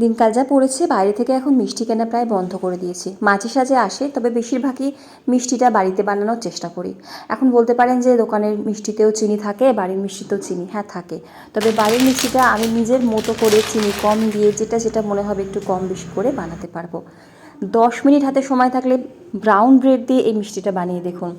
দিনকাল যা পড়েছে, বাইরে থেকে এখন মিষ্টি কেনা প্রায় বন্ধ করে দিয়েছি। মাঝে সাঝে আসে, তবে বেশিরভাগই মিষ্টিটা বাড়িতে বানানোর চেষ্টা করি। এখন বলতে পারেন যে দোকানের মিষ্টিতেও চিনি থাকে, বাড়ির মিষ্টিতেও চিনি হ্যাঁ থাকে। তবে বাড়ির মিষ্টিটা আমি নিজের মতো করে চিনি কম দিয়ে যেটা যেটা মনে হবে একটু কম বেশি করে বানাতে পারব। দশ মিনিট হাতে সময় থাকলে ব্রাউন ব্রেড দিয়ে এই মিষ্টিটা বানিয়ে দেখুন।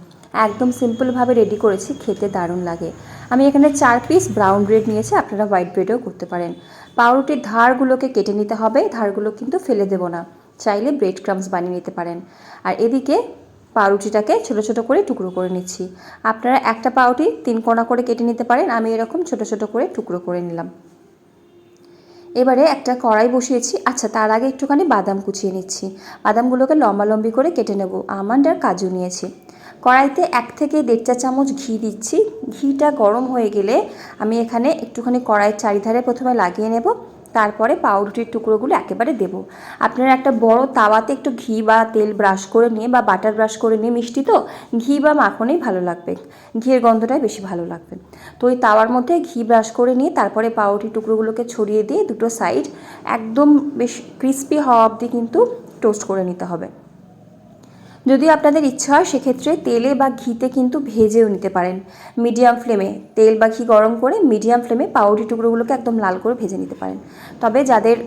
একদম সিম্পলভাবে রেডি করেছি, খেতে দারুণ লাগে। আমি এখানে চার পিস ব্রাউন ব্রেড নিয়েছি, আপনারা হোয়াইট ব্রেডও করতে পারেন। পাউরুটির ধারগুলোকে কেটে নিতে হবে। ধারগুলো কিন্তু ফেলে দেবো না। চাইলে ব্রেড ক্রামস বানিয়ে নিতে পারেন। আর এদিকে পাউরুটিটাকে ছোট ছোট করে টুকরো করে নিচ্ছি। আপনারা একটা পাউরুটি তিন কোনা করে কেটে নিতে পারেন। আমি এরকম ছোট ছোট করে টুকরো করে নিলাম। এবারে একটা কড়াই বসিয়েছি। আচ্ছা তার আগে একটুখানি বাদাম কুচিয়ে নিচ্ছি। বাদামগুলোকে লম্বালম্বি করে কেটে নেব। আমন্ড আর কাজু নিয়েছি। কড়াইতে এক থেকে দেড় চা চামচ ঘি দিচ্ছি। ঘিটা গরম হয়ে গেলে আমি এখানে একটুখানি কড়াইয়ের চারিধারে প্রথমে লাগিয়ে নেব, তারপরে পাউরুটির টুকরোগুলো একেবারে দেবো। আপনারা একটা বড় তাওয়াতে একটু ঘি বা তেল ব্রাশ করে নিয়ে বা বাটার ব্রাশ করে নিয়ে মিষ্টি তো, ঘি বা মাখনেই ভালো লাগবে। ঘিয়ের গন্ধটাই বেশি ভালো লাগবে। তো ওই তাওয়ার মধ্যে ঘি ব্রাশ করে নিয়ে তারপরে পাউরুটির টুকরোগুলোকে ছড়িয়ে দিয়ে দুটো সাইড একদম বেশ ক্রিস্পি হওয়া অবধি কিন্তু টোস্ট করে নিতে হবে। যদি আপনাদের ইচ্ছা হয়, সেক্ষেত্রে তেলে বা ঘিতে কিন্তু ভেজেও নিতে পারেন। মিডিয়াম ফ্লেমে তেল বা ঘি গরম করে মিডিয়াম ফ্লেমে পাউরুটি টুকরোগুলোকে একদম লাল করে ভেজে নিতে পারেন। তবে যাদের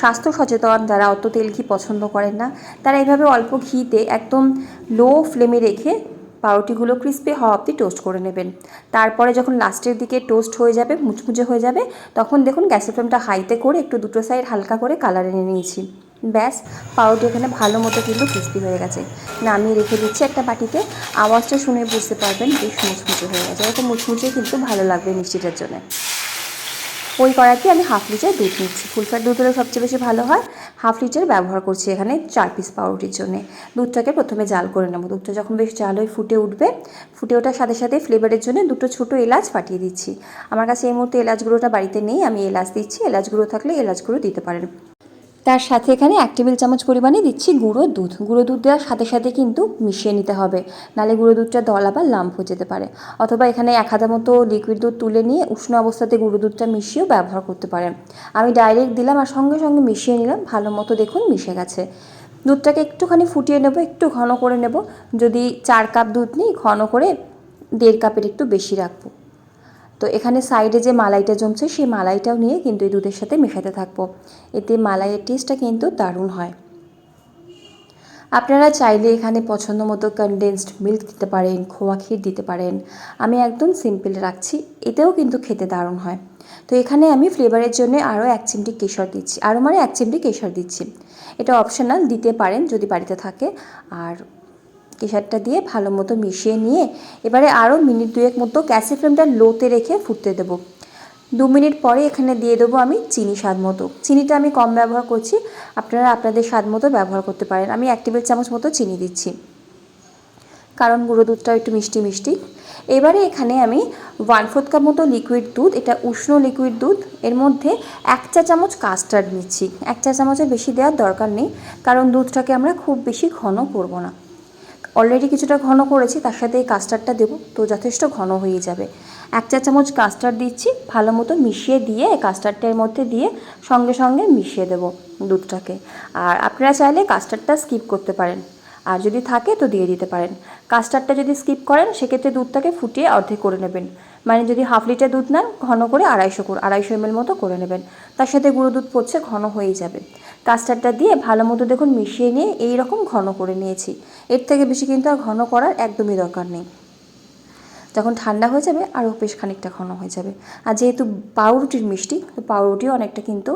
স্বাস্থ্য সচেতন, যারা অত তেল ঘি পছন্দ করেন না, তারা এইভাবে অল্প ঘিতে একদম লো ফ্লেমে রেখে পাউরুটিগুলো ক্রিস্পি হওয়া অবধি টোস্ট করে নেবেন। তারপরে যখন লাস্টের দিকে টোস্ট হয়ে যাবে, মুচমুচে হয়ে যাবে, তখন দেখুন গ্যাসের ফ্লেমটা হাইতে করে একটু দুটো সাইড হালকা করে কালার এনে নিয়েছি। ব্যাস, পাউরুটি এখানে ভালো মতো কিন্তু ক্রিস্পি হয়ে গেছে। নামিয়ে রেখে দিচ্ছি একটা বাটিতে। আওয়াজটা শুনে বুঝতে পারবেন বেশ মুচমুচে হয়ে গেছে। এরকম মুচমুচে কিন্তু ভালো লাগবে মিষ্টিটার জন্য। ওই কড়াইতে আমি হাফ লিটার দুধ নিচ্ছি। ফুল ফ্যাট দুধ হলে সবচেয়ে বেশি ভালো হয়। হাফ লিটার ব্যবহার করছি এখানে চার পিস পাউরুটির জন্য। দুধটাকে প্রথমে জাল করে নেব। দুধটা যখন বেশ জাল হয়ে ফুটে উঠবে, ফুটে ওঠার সাথে সাথে ফ্লেভারের জন্য দুটো ছোটো এলাচ ফাটিয়ে দিচ্ছি। আমার কাছে এই মুহূর্তে এলাচ গুঁড়োটা বাড়িতে নেই। আমি এলাচ দিচ্ছি। এলাচ গুঁড়ো থাকলে এলাচ গুঁড়ো দিতে পারেন। তার সাথে এখানে এক টেবিল চামচ পরিমাণে দিচ্ছি গুঁড়ো দুধ। গুঁড়ো দুধ দেওয়ার সাথে সাথে কিন্তু মিশিয়ে নিতে হবে। নালে গুঁড়ো দুধটা দলা বা লাম্প হয়ে যেতে পারে। অথবা এখানে এক হাতা মতো লিকুইড দুধ তুলে নিয়ে উষ্ণ অবস্থাতে গুঁড়ো দুধটা মিশিয়েও ব্যবহার করতে পারেন। আমি ডাইরেক্ট দিলাম আর সঙ্গে সঙ্গে মিশিয়ে নিলাম। ভালো মতো দেখুন মিশে গেছে। দুধটাকে একটুখানি ফুটিয়ে নেব, একটু ঘন করে নেব। যদি চার কাপ দুধ নিই, ঘন করে দেড় কাপের একটু বেশি রাখব। তো এখানে সাইডে যে মালাইটা জমছে, সেই মালাইটাও নিয়ে কিন্তু এই দুধের সাথে মেশাতে থাকব। এতে মালাইয়ের টেস্টটা কিন্তু দারুণ হয়। আপনারা চাইলে এখানে পছন্দ মতো কনডেন্সড মিল্ক দিতে পারেন, খোয়া ক্ষীর দিতে পারেন। আমি একদম সিম্পল রাখছি, এতেও কিন্তু খেতে দারুণ হয়। তো এখানে আমি ফ্লেভারের জন্য আরও এক চিমটি কেশর দিচ্ছি, আরও মানে এক চিমটি কেশর দিচ্ছি। এটা অপশনাল দিতে পারেন যদি বাড়িতে থাকে। আর কেশারটা দিয়ে ভালো মতো মিশিয়ে নিয়ে এবারে আরও মিনিট দুয়েক মতো গ্যাসের ফ্লেমটা লোতে রেখে ফুটতে দেবো। দু মিনিট পরে এখানে দিয়ে দেবো আমি চিনি স্বাদ মতো। চিনিটা আমি কম ব্যবহার করছি, আপনারা আপনাদের স্বাদ মতো ব্যবহার করতে পারেন। আমি এক টেবিল চামচ মতো চিনি দিচ্ছি। কারণ গুঁড়ো দুধটা একটু মিষ্টি মিষ্টি। এবারে এখানে আমি ওয়ান ফোর্থ কাপ মতো লিকুইড দুধ, এটা উষ্ণ লিকুইড দুধ, এর মধ্যে এক চা চামচ কাস্টার্ড নিচ্ছি। এক চা চামচের বেশি দেওয়ার দরকার নেই, কারণ দুধটাকে আমরা খুব বেশি ঘন করব না। অলরেডি কিছুটা ঘন করেছি, তার সাথে এই কাস্টার্ডটা দেবো, তো যথেষ্ট ঘন হয়ে যাবে। এক চা চামচ কাস্টার্ড দিচ্ছি, ভালো মতো মিশিয়ে দিয়ে কাস্টার্ডটার মধ্যে দিয়ে সঙ্গে সঙ্গে মিশিয়ে দেবো দুধটাকে। আর আপনারা চাইলে কাস্টার্ডটা স্কিপ করতে পারেন। আর যদি থাকে তো দিয়ে দিতে পারেন। কাস্টার্ডটা যদি স্কিপ করেন, সেক্ষেত্রে দুধটাকে ফুটিয়ে অর্ধেক করে নেবেন। মানে যদি হাফ লিটার দুধ নেন, ঘন করে আড়াইশো করে আড়াইশো এমএল মতো করে নেবেন। তার সাথে গুঁড়ো দুধ পড়ছে, ঘন হয়েই যাবে। কাস্টার্ডটা দিয়ে ভালো মতো দেখুন মিশিয়ে নিয়ে এই রকম ঘন করে নিয়েছি। এর থেকে বেশি কিন্তু আর ঘন করার একদমই দরকার নেই। যখন ঠান্ডা হয়ে যাবে, আরও বেশ খানিকটা ঘন হয়ে যাবে। আর যেহেতু পাউরুটির মিষ্টি, তো পাউরুটিও অনেকটা কিন্তু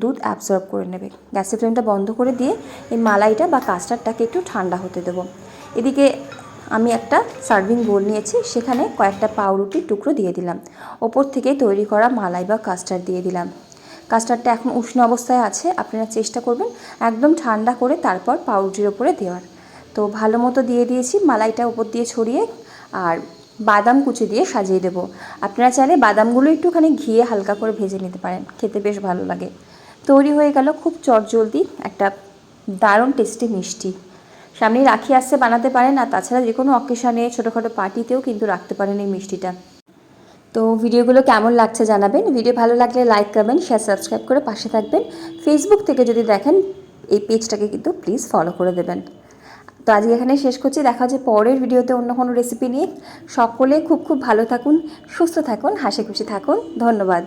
দুধ অ্যাবজর্ব করে নেবে। গ্যাসের ফ্লেমটা বন্ধ করে দিয়ে এই মালাইটা বা কাস্টার্ডটাকে একটু ঠান্ডা হতে দেবো। এদিকে আমি একটা সার্ভিং বোল নিয়েছি, সেখানে কয়েকটা পাউরুটির টুকরো দিয়ে দিলাম। ওপর থেকে তৈরি করা মালাই বা কাস্টার্ড দিয়ে দিলাম। কাস্টার্ডটা এখন উষ্ণ অবস্থায় আছে, আপনারা চেষ্টা করবেন একদম ঠান্ডা করে তারপর পাউরুটির ওপরে দেওয়ার। তো ভালো মতো দিয়ে দিয়েছি, মালাইটা ওপর দিয়ে ছড়িয়ে আর বাদাম কুচি দিয়ে সাজিয়ে দেবো। আপনারা চাইলে বাদামগুলো একটুখানি ঘিয়ে হালকা করে ভেজে নিতে পারেন, খেতে বেশ ভালো লাগে। তৈরি হয়ে গেল খুব চটজলদি একটা দারুণ টেস্টি মিষ্টি। সামনে রাখি আসছে, বানাতে পারেন। আর তাছাড়া যে কোনো অকেশনে, ছোটোখাটো পার্টিতেও কিন্তু রাখতে পারেন এই মিষ্টিটা। তো ভিডিওগুলো কেমন লাগছে জানাবেন। ভিডিও ভালো লাগলে লাইক করবেন শেয়ার সাবস্ক্রাইব করে পাশে থাকবেন। ফেসবুক থেকে যদি দেখেন, এই পেজটাকে কিন্তু প্লিজ ফলো করে দেবেন। তো আজকে এখানে শেষ করছি। দেখা যে পরের ভিডিওতে অন্য কোনো রেসিপি নিয়ে। সকলে খুব খুব ভালো থাকুন, সুস্থ থাকুন, হাসি খুশি থাকুন। ধন্যবাদ।